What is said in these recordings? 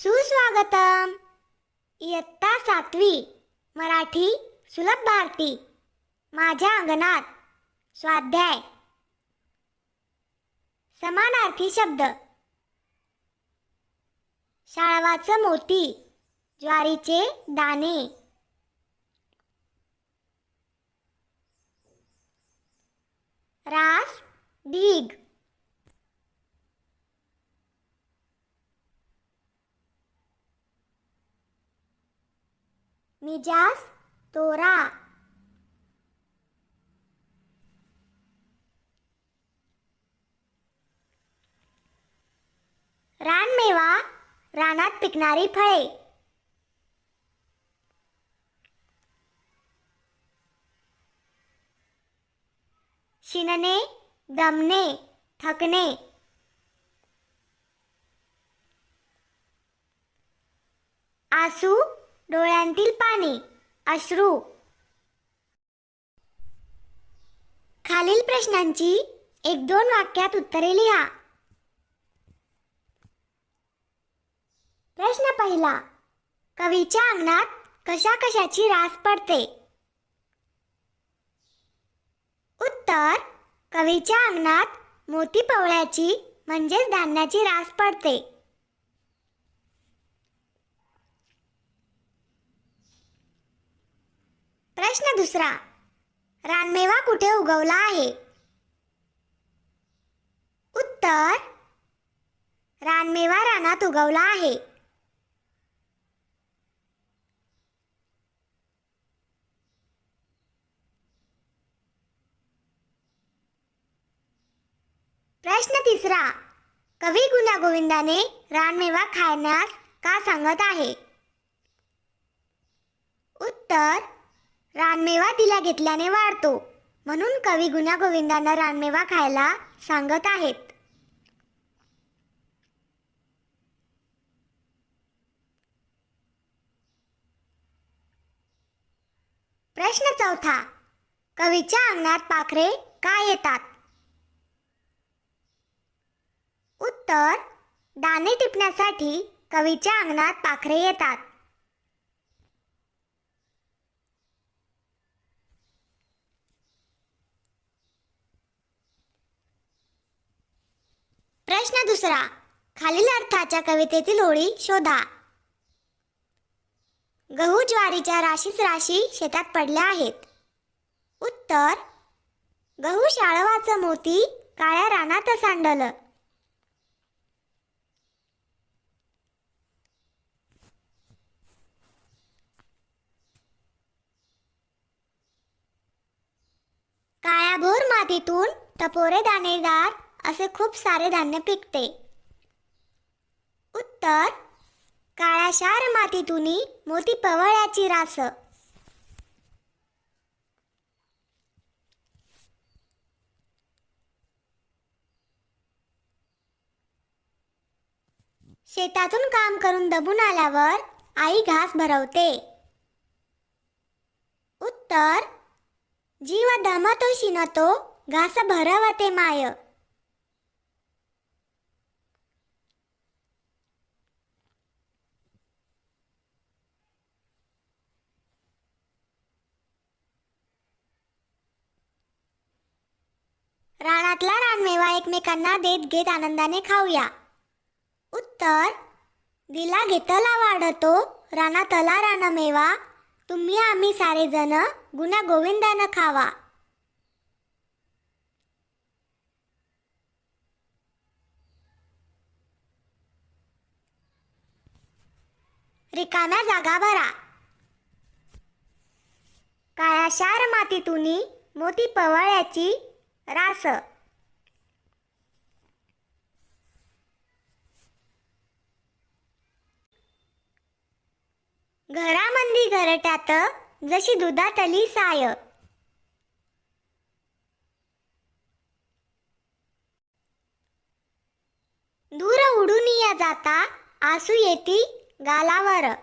सुस्वागतम. इयत्ता सातवी मराठी सुलभ भारती माझ्या अंगणात स्वाध्याय. समानार्थी शब्द. शाळवाचं मोती ज्वारीचे दाणे. रास ढीग मिजास तोरा. रानमेवा रानात पिकणारी फळे. शिनणे दमणे थकणे आसू डोळ्यांतील पाणी अश्रू. खालील प्रश्नांची एक दोन वाक्यात उत्तरे लिहा. प्रश्न पहिला कवीच्या अंगणात कशा कशाची रास पडते? उत्तर कवीच्या अंगणात मोती पवळ्याची म्हणजेच धान्याची रास पडते. प्रश्न दुसरा. रानमेवा कुठे उगवला आहे? उत्तर रानमेवा रानात उगवला आहे. प्रश्न तिसरा. कवी गुन्हा गोविंदाने रानमेवा खाण्यास का सांगत आहे? उत्तर रानमेवा तिला घेतल्याने वाढतो. म्हणून कवी गुण्या गोविंदांना रानमेवा खायला सांगत आहेत. प्रश्न चौथा. कवीच्या अंगणात पाखरे का येतात? उत्तर. दाणे टिपण्यासाठी कवीच्या अंगणात पाखरे येतात प्रश्न दुसरा. खालील अर्थाच्या कवितेतील ओळी शोधा. गहू ज्वारीच्या राशीच राशी शेतात पडल्या आहेत. उत्तर गहू शाळवाचं मोती काळ्या रानात सांडलं. काळ्याभोर मातीतून टपोरे दाणेदार असे खूप सारे धान्य पिकते. उत्तर काळ्या शार मातीतून मोती पवळ्याची रास. शेतातून काम करून दबून आल्यावर आई घास भरवते. उत्तर जीव दमतो शिनतो घास भरवते माय. रानातला रानमेवा एकमेकांना देत घेत आनंदाने खाऊया. उत्तर दिला घेतला वाढतो रानातला रानमेवा. तुम्ही आम्ही सारेजण गुन्हा गोविंदानं खावा. रिकाम्या जागा भरा. काळ्या शार मातीतून मोती पवळ्याची रास. घरामंदी घरट्यात जशी दुधातली साय. दूर उडून या जाता आसू येती गालावर.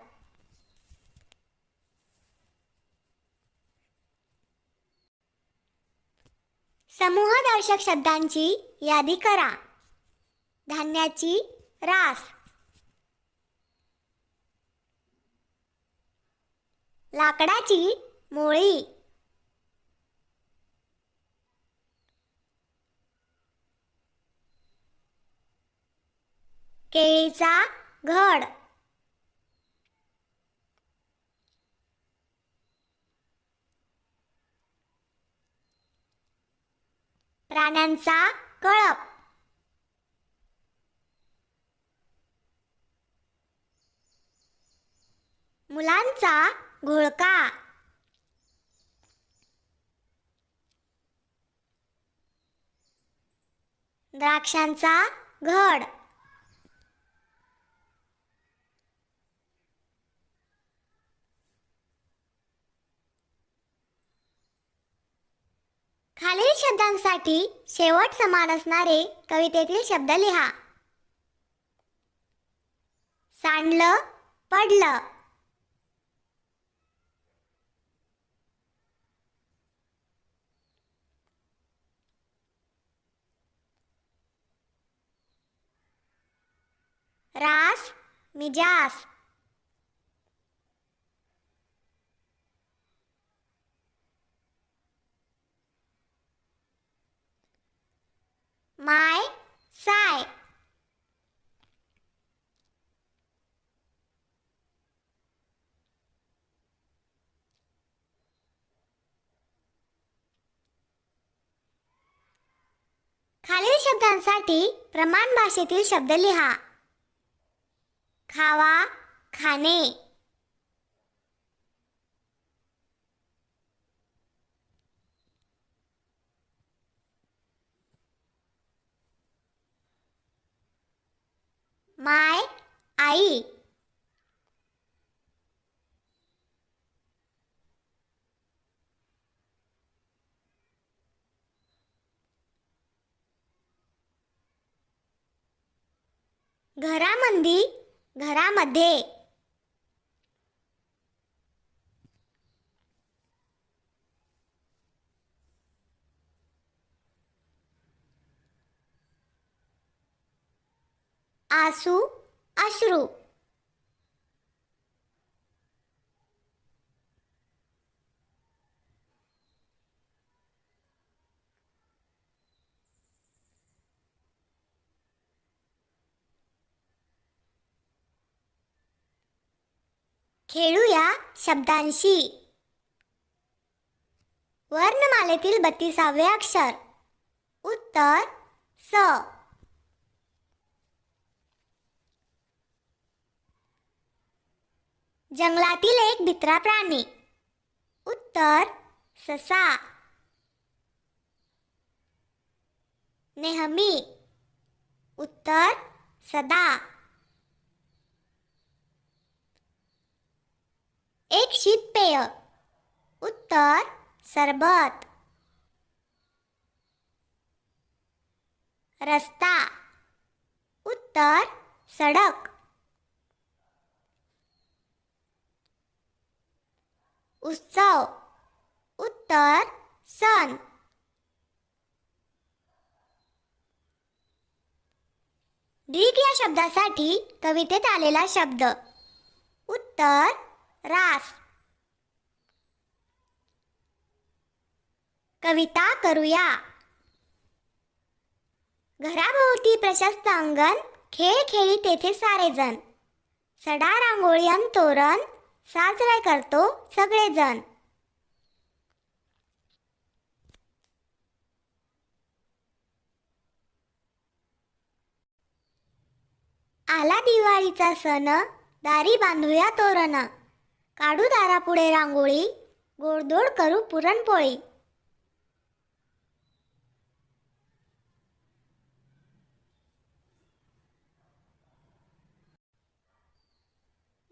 समूहदर्शक शब्दांची यादी करा. धान्याची रास. लाकडाची मोळी. केळीचा घड. प्राण्यांचा कळप. मुलांचा घोळका. द्राक्षांचा घड खालील शब्दांसाठी शेवट समान असणारे कवितेतील शब्द लिहा. सांडलं पडलं. रास मिजास. माय साय खालील शब्दांसाठी प्रमाण भाषेतील शब्द लिहा. खावा खाणे. My I. घरामंदी घरामध्ये. आसू अश्रू खेळूया शब्दांशी. वर्णमालेतील बत्तीसावे अक्षर. उत्तर स. जंगलातील एक भित्रा प्राणी. उत्तर ससा. नेहमी. उत्तर सदा. एक शीतपेय. उत्तर सरबत. रस्ता. उत्तर सडक. उत्सव उत्तर सण. ढीग या शब्दासाठी कवितेत आलेला शब्द. उत्तर रास. कविता करूया. घराभोवती प्रशस्त अंगण खेळ खेळी तेथे सारेजण. सडा रांगोळी तोरण साजरा करतो सगळेजण. आला दिवाळीचा सण दारी बांधूया तोरण. काढू दारापुढे रांगोळी गोडधोड करू पुरणपोळी.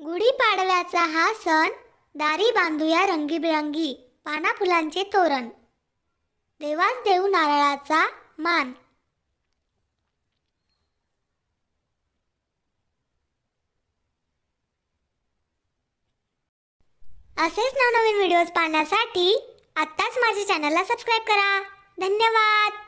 गुढीपाडव्याचा हा सण दारी बांधूया रंगीबिरंगी पाना फुलांचे तोरण. देवास देऊ नारळाचा मान. असेच नवनवीन व्हिडिओज पाहण्यासाठी आत्ताच माझ्या चॅनलला सबस्क्राईब करा. धन्यवाद!